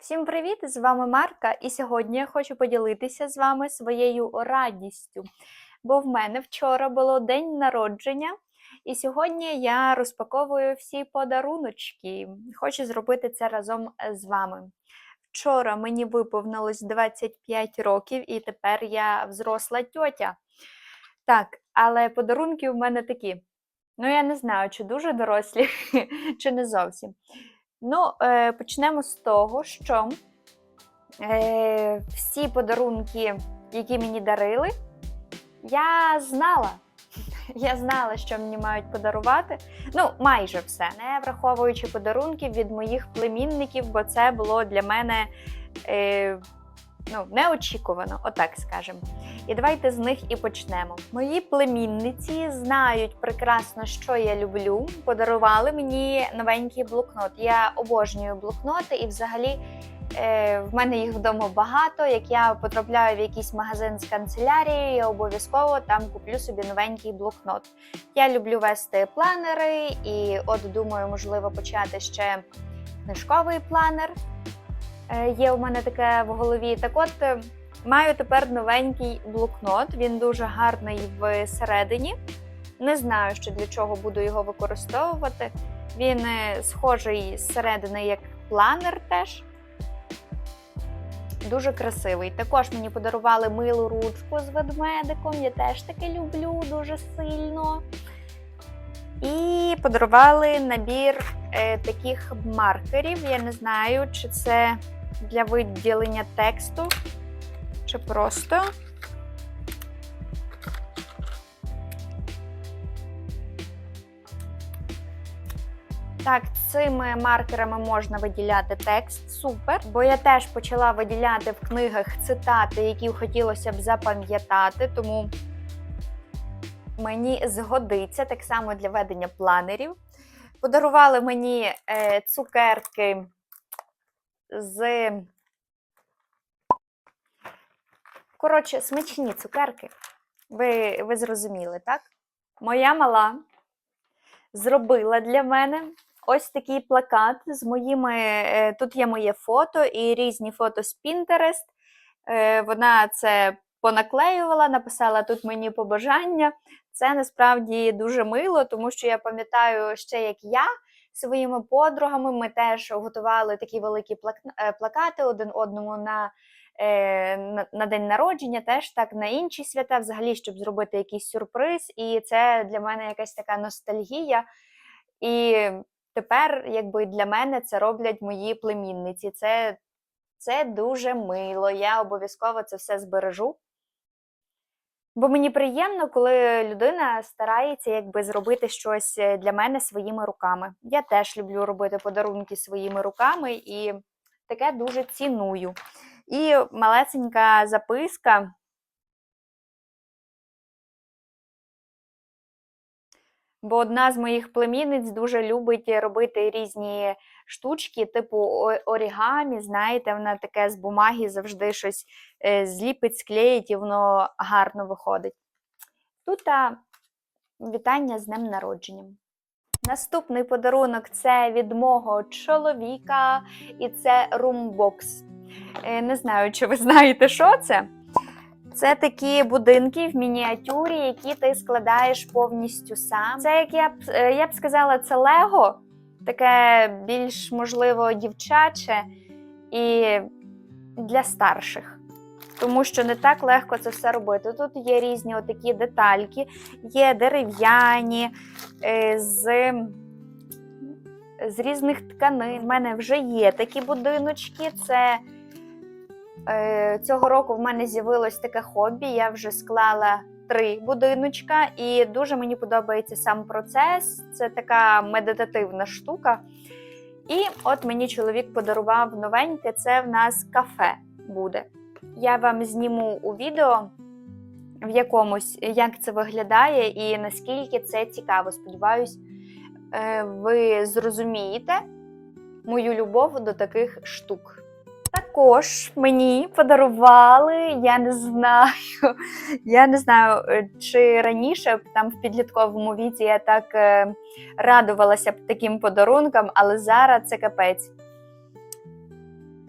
Всім привіт! З вами Марка, і сьогодні я хочу поділитися з вами своєю радістю. Бо в мене вчора було день народження, і сьогодні я розпаковую всі подаруночки. Хочу зробити це разом з вами. Вчора мені виповнилось 25 років, і тепер я взросла тьотя. Так, але подарунки в мене такі. Ну, я не знаю, чи дуже дорослі, чи не зовсім. Ну, е, почнемо з того, що е, всі подарунки, які мені дарили, я знала. Я знала, що мені мають подарувати. Ну, майже все, не враховуючи подарунків від моїх племінників, бо це було для мене е, ну, неочікувано, отак скажемо. І давайте з них і почнемо. Мої племінниці знають прекрасно, що я люблю. Подарували мені новенький блокнот. Я обожнюю блокноти, і взагалі е, в мене їх вдома багато. Як я потрапляю в якийсь магазин з канцелярією, я обов'язково там куплю собі новенький блокнот. Я люблю вести планери, і от думаю, можливо, почати ще книжковий планер. Е, Є у мене таке в голові. Так от. Маю тепер новенький блокнот, він дуже гарний всередині. Не знаю, що для чого буду його використовувати. Він е, схожий зсередини як планер теж. Дуже красивий. Також мені подарували милу ручку з ведмедиком. Я теж таке люблю дуже сильно. І подарували набір е, таких маркерів. Я не знаю, чи це для виділення тексту чи просто. Так, цими маркерами можна виділяти текст. Супер. Бо я теж почала виділяти в книгах цитати, які хотілося б запам'ятати, тому мені згодиться так само для ведення планерів. Подарували мені е, цукерки з Коротше, смачні цукерки. Ви, ви зрозуміли, так? Моя мала зробила для мене ось такий плакат з моїми. е, Тут є моє фото і різні фото з. Е, Вона це понаклеювала, написала тут мені побажання. Це насправді дуже мило, тому що я пам'ятаю ще, як я своїми подругами ми теж готували такі великі е, плакати один одному на на, на день народження, теж так на інші свята, взагалі, щоб зробити якийсь сюрприз. І це для мене якась така ностальгія. І тепер, якби для мене це роблять мої племінниці. Це, це дуже мило. Я обов'язково це все збережу. Бо мені приємно, коли людина старається якби зробити щось е, для мене своїми руками. Я теж люблю робити подарунки своїми руками і таке дуже ціную. І малесенька записка. Бо одна з моїх племінниць дуже любить робити різні штучки, типу орігамі. Знаєте, вона таке з бумаги завжди щось е, зліпить, склеїть, і воно гарно виходить. Тут вітання з днем народження. Наступний подарунок це від мого чоловіка, і це румбокс. Е, Не знаю, чи ви знаєте, що це. Це такі будинки в мініатюрі, які ти складаєш повністю сам. Це як я б е, я б сказала, це Лего, таке більш можливо дівчаче і для старших. Тому що не так легко це все робити. Тут є різні отакі детальки, є дерев'яні, е, з, з різних тканин. У мене вже є такі будиночки. Це Цього року в мене з'явилось таке хобі. Я вже склала три будиночка, і дуже мені подобається сам процес. Це така медитативна штука. І от мені чоловік подарував новеньке, це в нас кафе буде. Я вам зніму у відео в якомусь, як це виглядає і наскільки це цікаво. Сподіваюсь, е, ви зрозумієте мою любов до таких штук. Також мені подарували, я не знаю, я не знаю, е, чи раніше там в підлітковому віці я так е, радувалася б таким подарункам, але зараз це капець.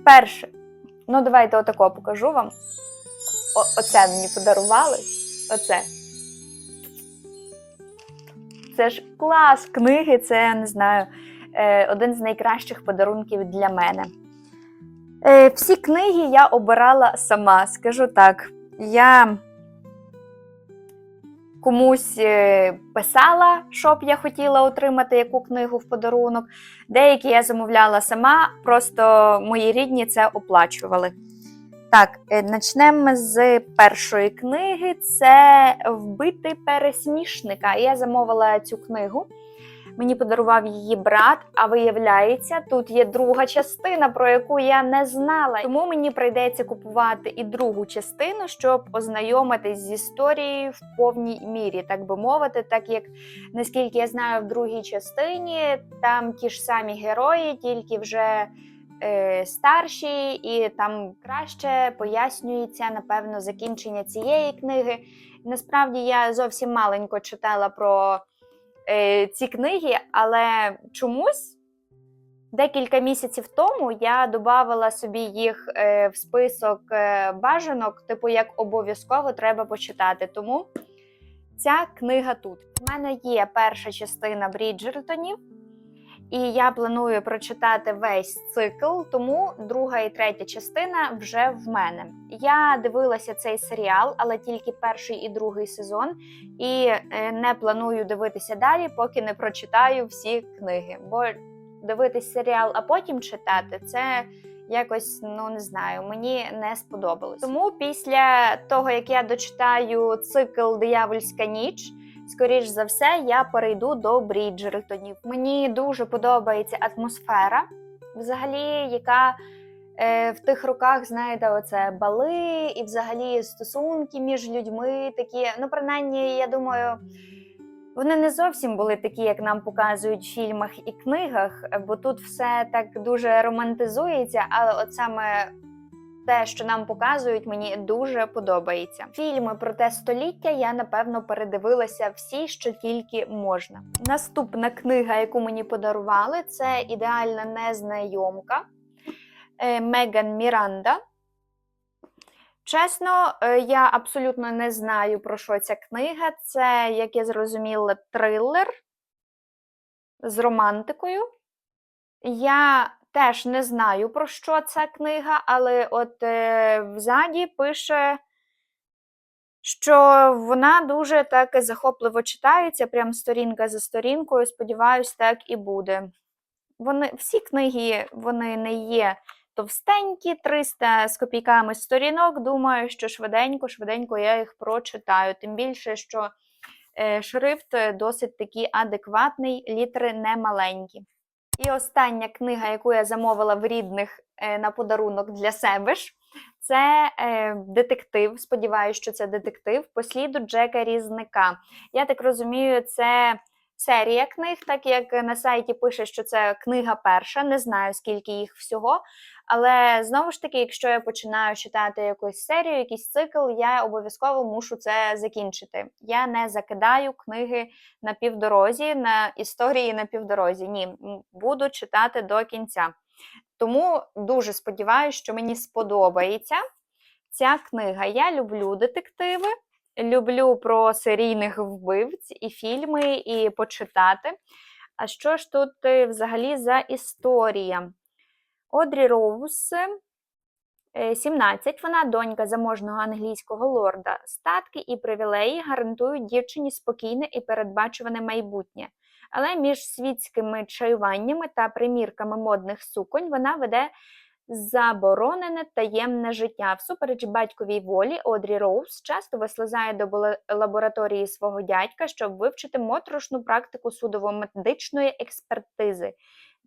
Перше. Ну, давайте отако покажу вам. О, оце мені подарували. Оце. Це ж клас книги, це не знаю, е, один з найкращих подарунків для мене. Е, всі книги я обирала сама, скажу так. Я комусь е, писала, що б я хотіла отримати яку книгу в подарунок. Деякі я замовляла сама, просто мої рідні це оплачували. Так, е, почнемо з першої книги. Це Вбити пересмішника. Я замовила цю книгу. Мені подарував її брат, а виявляється, тут є друга частина, про яку я не знала. Тому мені прийдеться купувати і другу частину, щоб ознайомитись з історією в повній мірі, так би мовити, так як наскільки я знаю, в другій частині там ті ж самі герої, тільки вже е, старші, і там краще пояснюється, напевно, закінчення цієї книги. Насправді я зовсім маленько читала про е, ці книги, але чомусь декілька місяців тому я додавала собі їх е, в список е, бажанок, типу як обов'язково треба почитати. Тому ця книга тут. У мене є перша частина Бріджертонів. І я планую прочитати весь цикл, тому друга і третя частина вже в мене. Я дивилася цей серіал, але тільки перший і другий сезон, і е, не планую дивитися далі, поки не прочитаю всі книги. Бо дивитись серіал, а потім читати це якось ну не знаю, мені не сподобалось. Тому після того як я дочитаю цикл Диявольська ніч. Скоріш за все, я перейду до Бріджертонів. Мені дуже подобається атмосфера, взагалі, яка е, в тих роках, знаєте, оце бали і взагалі стосунки між людьми такі. Ну, принаймні, я думаю, вони не зовсім були такі, як нам показують в фільмах і книгах, бо тут все так дуже романтизується, але от саме те, що нам показують, мені дуже подобається. Фільми про те століття я напевно передивилася всі, що тільки можна. Наступна книга, яку мені подарували, це ідеальна незнайомка е, Меган Міранда. Чесно, е, я абсолютно не знаю, про що ця книга. Це, як я зрозуміла, трилер з романтикою. Я теж не знаю, про що ця книга, але от е, взаді пише, що вона дуже так захопливо читається, прям сторінка за сторінкою. Сподіваюсь, так і буде. Вони, Всі книги вони не є товстенькі, 300 з копійками сторінок. Думаю, що швиденько-швиденько я їх прочитаю. Тим більше, що е, шрифт досить такий адекватний, літери не маленькі. І остання книга, яку я замовила в рідних е, на подарунок для себе ж, це е, детектив. Сподіваюся, що це детектив посліду Джека Різника. Я так розумію, це серія книг, так як на сайті пише, що це книга перша. Не знаю, скільки їх всього. Але знову ж таки, якщо я починаю читати якусь серію, якийсь цикл, я обов'язково мушу це закінчити. Я не закидаю книги на півдорозі, на історії на півдорозі. Ні, буду читати до кінця. Тому дуже сподіваюся, що мені сподобається ця книга. Я люблю детективи, люблю про серійних вбивць і фільми, і почитати. А що ж тут е, взагалі за історія? Одрі Роуз, 17, вона донька заможного англійського лорда. Статки і привілеї гарантують дівчині спокійне і передбачуване майбутнє. Але між світськими чаюваннями та примірками модних суконь вона веде заборонене таємне життя. Всупереч батьковій волі, Одрі Роуз часто вислизає до лабораторії свого дядька, щоб вивчити моторошну практику судово-медичної експертизи.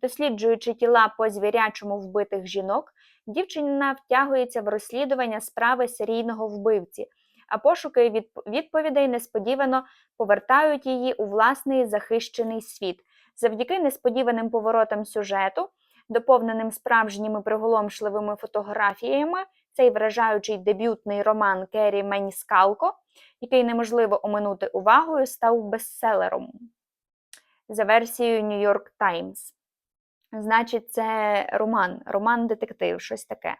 Досліджуючи тіла по звірячому вбитих жінок, дівчина втягується в розслідування справи серійного вбивці, а пошуки відповідей несподівано повертають її у власний захищений світ. Завдяки несподіваним поворотам сюжету, доповненим справжніми приголомшливими фотографіями, цей вражаючий дебютний роман Керрі Меніскалко, який неможливо оминути увагою, став бестселером за версією York Times. Значить, це роман, роман-детектив, щось таке.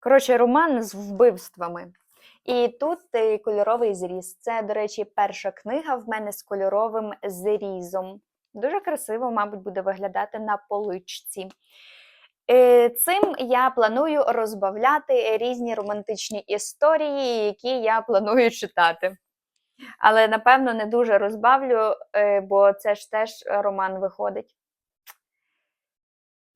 Коротше, роман з вбивствами. І тут е, кольоровий зріз. Це, до речі, перша книга в мене з кольоровим зрізом. Дуже красиво, мабуть, буде виглядати на поличці. Е, Цим я планую розбавляти різні романтичні історії, які я планую читати. Але, напевно, не дуже розбавлю, е, бо це ж теж роман виходить.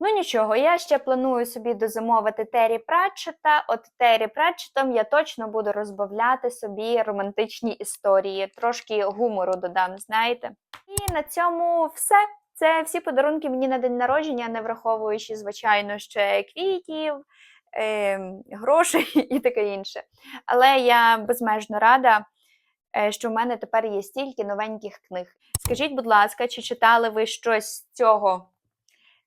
Ну нічого, я ще планую собі дозамовити Террі Пратчета. От Террі Пратчетом я точно буду розбавляти собі романтичні історії. Трошки гумору додам, знаєте. І на цьому все. Це всі подарунки мені на день народження, не враховуючи, звичайно, ще квітів, е, грошей і таке інше. Але я безмежно рада, е, що в мене тепер є стільки новеньких книг. Скажіть, будь ласка, чи читали ви щось з цього?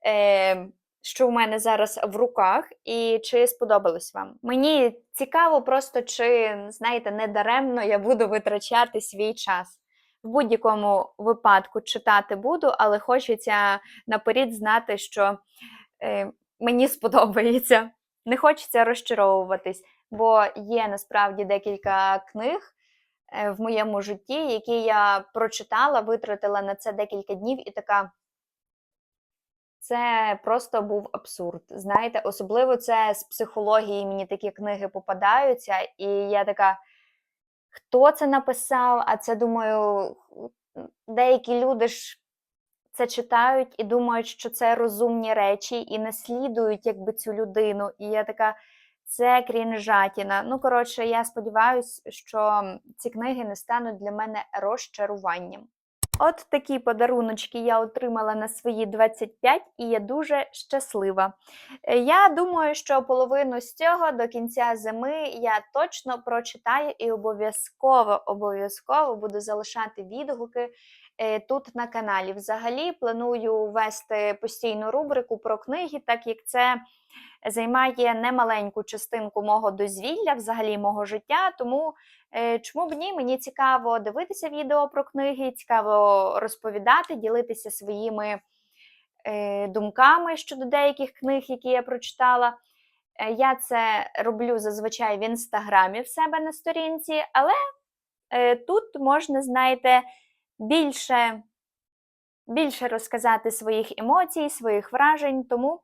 Е, що в мене зараз в руках, і чи сподобалось вам. Мені цікаво, просто чи, знаєте, не даремно я буду витрачати свій час. В будь-якому випадку читати буду, але хочеться наперед знати, що е, мені сподобається. Не хочеться розчаровуватись, бо є насправді декілька книг е, в моєму житті, які я прочитала, витратила на це декілька днів і така. Це просто був абсурд. Знаєте, особливо це з психології мені такі книги попадаються, і я така, хто це написав? А це думаю, деякі люди ж це читають і думають, що це розумні речі, і наслідують якби цю людину. І я така, це крінжатіна. Ну, коротше, я сподіваюся, що ці книги не стануть для мене розчаруванням. От такі подаруночки я отримала на свої 25, і я дуже щаслива. Е, Я думаю, що половину з цього до кінця зими я точно прочитаю і обов'язково обов'язково буду залишати відгуки е, тут на каналі. Взагалі планую ввести постійну рубрику про книги, так як це займає немаленьку частинку мого дозвілля, взагалі мого життя. Тому е, чому б ні? Мені цікаво дивитися відео про книги, цікаво розповідати, ділитися своїми е, думками щодо деяких книг, які я прочитала. Е, Я це роблю зазвичай в інстаграмі в себе на сторінці, але тут можна, знаєте, більше, більше розказати своїх емоцій, своїх вражень. Тому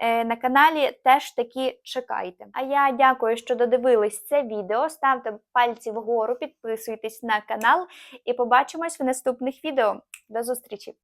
на каналі теж такі чекайте. А я дякую, що додивились це відео. Ставте пальці вгору, підписуйтесь на канал і побачимось в наступних відео. До зустрічі!